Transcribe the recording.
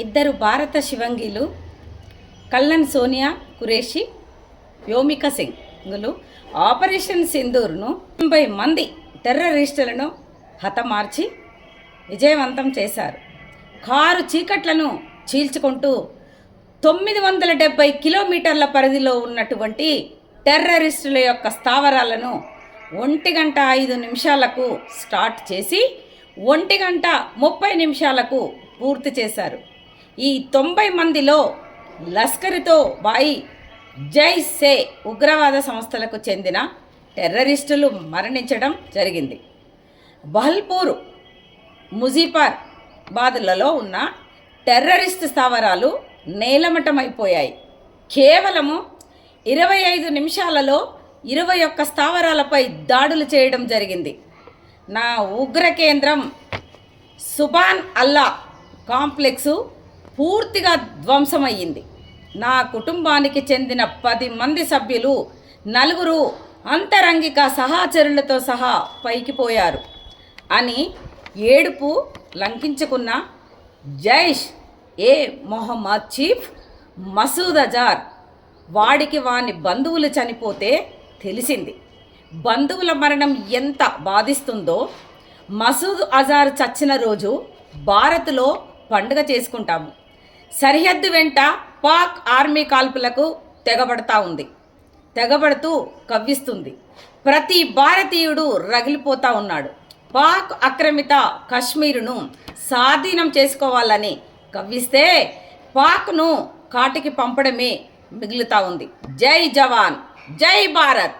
ఇద్దరు భారత శివంగిలు కల్లన్ సోనియా కురేషి వ్యోమిక సింగ్లు. ఆపరేషన్ సింధూర్ను తొంభై మంది టెర్రరిస్టులను హతమార్చి విజయవంతం చేశారు. కారు చీకట్లను చీల్చుకుంటూ తొమ్మిది వందల డెబ్బై కిలోమీటర్ల పరిధిలో ఉన్నటువంటి టెర్రరిస్టుల యొక్క స్థావరాలను ఒంటి గంట ఐదు నిమిషాలకు స్టార్ట్ చేసి ఒంటి గంట ముప్పై నిమిషాలకు పూర్తి చేశారు. ఈ తొంభై మందిలో లష్కర్తో బాయి జై సే ఉగ్రవాద సంస్థలకు చెందిన టెర్రరిస్టులు మరణించడం జరిగింది. బహల్పూర్ ముజీఫర్ బాదులలో ఉన్న టెర్రరిస్ట్ స్థావరాలు నేలమటమైపోయాయి. కేవలము ఇరవై ఐదు నిమిషాలలో ఇరవై ఒక్క స్థావరాలపై దాడులు చేయడం జరిగింది. నా ఉగ్ర కేంద్రం సుబాన్ అల్లా కాంప్లెక్సు పూర్తిగా ధ్వంసమయ్యింది. నా కుటుంబానికి చెందిన పది మంది సభ్యులు నలుగురు అంతరంగిక సహచరులతో సహా పైకి పోయారు అని ఏడుపు లంకించుకున్న జైష్ ఏ మొహమ్మద్ చీఫ్ మసూద్ అజార్ వాడికి వాని బంధువులు చనిపోతే తెలిసింది. బంధువుల మరణం ఎంత బాధిస్తుందో మసూద్ అజార్ చచ్చిన రోజు భారత్లో పండుగ చేసుకుంటాము. సరిహద్దు వెంట పాక్ ఆర్మీ కాల్పులకు తెగబడతా ఉంది. తెగబడుతూ కవ్విస్తుంది. ప్రతి భారతీయుడు రగిలిపోతా ఉన్నాడు. పాక్ ఆక్రమిత కశ్మీరును స్వాధీనం చేసుకోవాలని కవ్విస్తే పాక్ను కాటికి పంపడమే మిగులుతా ఉంది. జై జవాన్ జై భారత్!